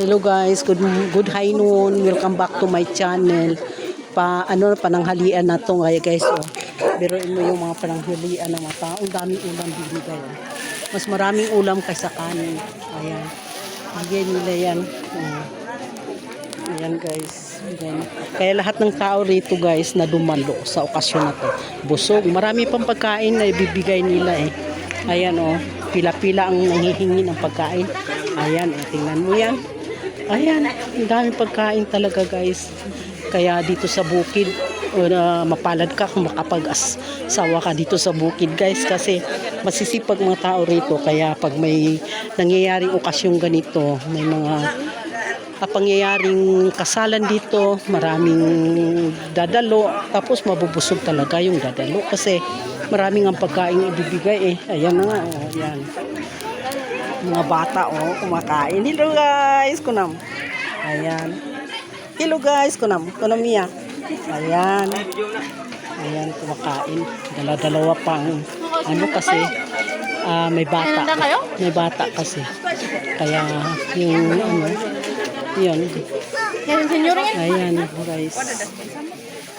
Hello guys, good good high noon. Welcome back to my channel. Pa ano pananghalian na to ngayon guys. Oh. Biruin mo yung mga pananghalian ng mga tao. Ang daming ulam binigay. Oh. Mas maraming ulam kaysa kanin. Ayan. Bigyan nila yan. Oh. Ayan guys. Ayan. Kaya lahat ng tao rito guys na dumalo sa okasyon na to. Busog. Marami pang pagkain na ibibigay nila eh. Ayan oh. Pila-pila ang nanghihingi ng pagkain. Ayan oh. Tingnan mo yan. Ayan. Ang daming pagkain talaga guys. Kaya dito sa bukid na mapalad ka kung makapag-asawa ka dito sa bukid guys kasi masisipag mga tao rito kaya pag may nangyayaring okasyong ganito may mga pangyayaring kasalan dito, maraming dadalo, tapos mabubusog talaga yung dadalo kasi maraming ang pagkain ibibigay eh. Ayan na nga, oh, ayan. Mga bata, oh, kumakain. Hello guys, kunam. Ayan. Hello guys, kunam. Kunam niya. Ayan. Ayan, kumakain. Dala-dalawa pang ano kasi ah, may bata. May bata kasi. Kaya yung ano, yun. Ayan, guys.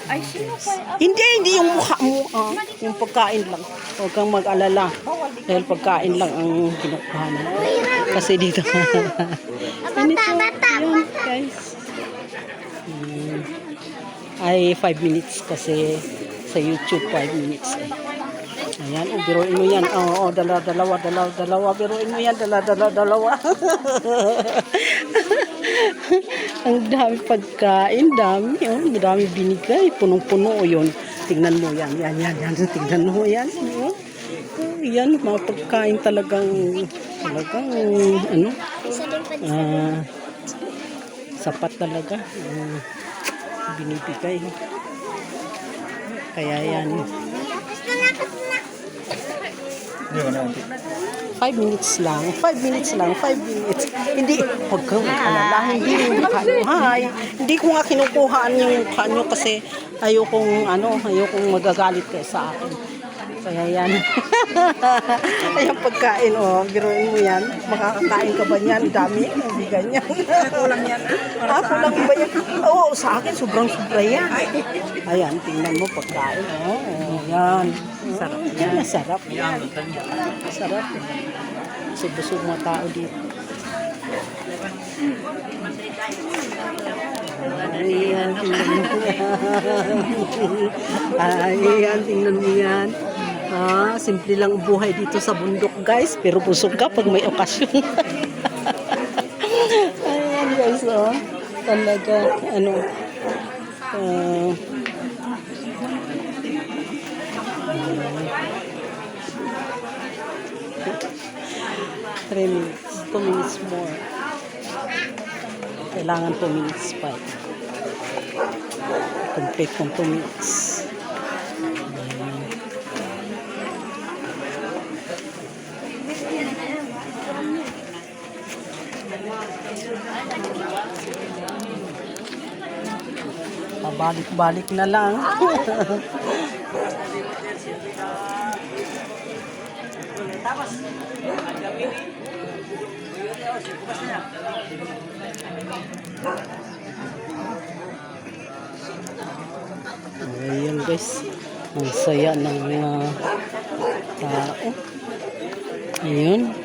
Ay, sino pa? Hindi, hindi yung mukha mo. ah. yung pagkain lang. Huwag kang mag-alala. Dahil pagkain lang ang kinukuhanan. Kasi dito. Bata, bata, Ayan, guys. Hmm. Ay, 5 minutes kasi sa YouTube 5 minutes. Ayan, oh, biruin mo yan. Oo, oh, dala, dalawa, dalawa, dalawa. Biruin mo yan, dala, dala, dalawa. Ang dami pagkain, dami. Oh, dami binigay. Punong-puno oh, yun. Tingnan mo yan, yan, yan, yan. Tingnan mo yan. Oh. Oh, yan, mga pagkain talagang, talagang, ano, ah, sapat talaga. Ah, binibigay. Kaya yan. Five minutes lang. Five minutes lang. Five minutes. Hindi, huwag kang mag-alala. Hindi yung mukha nyo. Hi. Hindi ko nga kinukuhaan yung mukha nyo kasi ayokong, ano, ayokong magagalit kayo sa akin. Kaya yan. Ayan pagkain, oh. Biruin mo yan. Makakakain ka ba niyan? Dami. Hindi ganyan. Kulang yan. Ah, kulang ba yan? Oo, sa akin sobrang sobra yan. Ayan, tingnan mo pagkain. Oh, oh yan. Sarap. Diyan na sarap. Sarap. Subusog mga tao dito. Ay, yan, tingnan mo yan. Ay, yan, tingnan mo yan. Ah, simple lang buhay dito sa bundok, guys. Pero busog ka pag may okasyon. Ayan, guys, oh. Talaga, ano, uh, 3 minutes. 2 minutes more. Kailangan 2 minutes pa. Eh. Complete kong 2 minutes. Pabalik-balik na lang. Ayan guys. Ang saya ng mga tao. Ayun.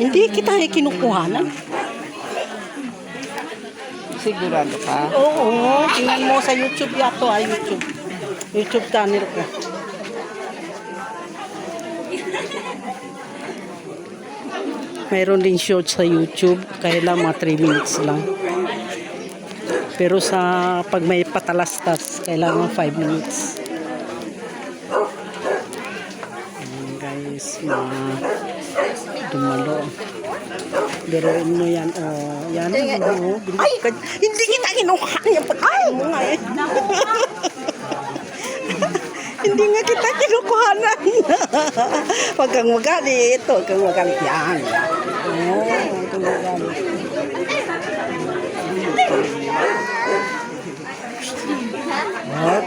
Hindi kita ay kinukuhanan. Sigurado ka? Oo, tingnan mo sa YouTube yato ay YouTube. YouTube channel ko. Mayroon din short sa YouTube, kaya lang mga 3 minutes lang. Pero sa pag may patalastas, kailangan 5 minutes. Guys, mga dumalo. Biruin mo yan. Oh, yan. Oh, Ay! Hindi kita kinuha yung pagkain mo nga eh. Hindi nga kita kinukuhanan. Huwag kang magalit. Huwag kang magalit. Yan. Oh, huwag kang.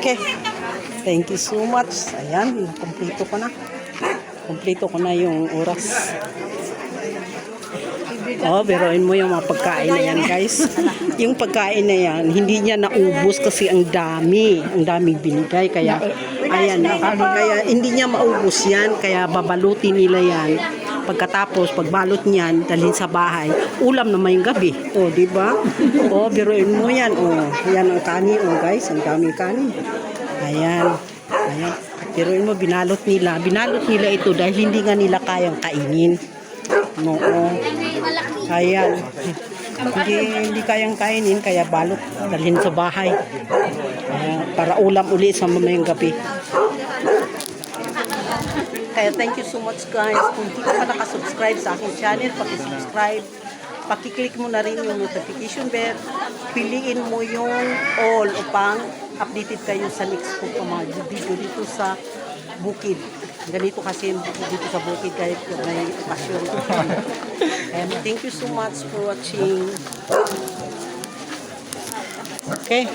Okay. Thank you so much. Ayan, kumpleto ko na. Kumpleto ko na yung oras. Oh, biruin mo yung mga pagkain na yan, guys. Yung pagkain na yan, hindi niya naubos kasi ang dami. Ang daming binigay. Kaya, ayan, kaya hindi niya maubos yan. Kaya babalutin nila yan. Pagkatapos, pagbalot niyan, dalhin sa bahay, ulam naman yung gabi. O, di ba? O, biruin mo yan. O, yan ang kanin. O, guys, ang daming kanin. Ayan. Ayan. Biruin mo, binalot nila. Binalot nila ito dahil hindi nga nila kayang kainin. Oo. Ayan. Hindi, hindi kayang kainin, kaya balot dalhin sa bahay. Ayan, para ulam uli sa mamayang gabi. Kaya thank you so much guys. Kung hindi ka nakasubscribe sa aking channel, pakisubscribe. Pakiclick mo na rin yung notification bell. Piliin mo yung all upang updated kayo sa next ko pa mga video dito sa bukid. Ganito kasi dito sa bukid kahit may pasyon. And thank you so much for watching. Okay.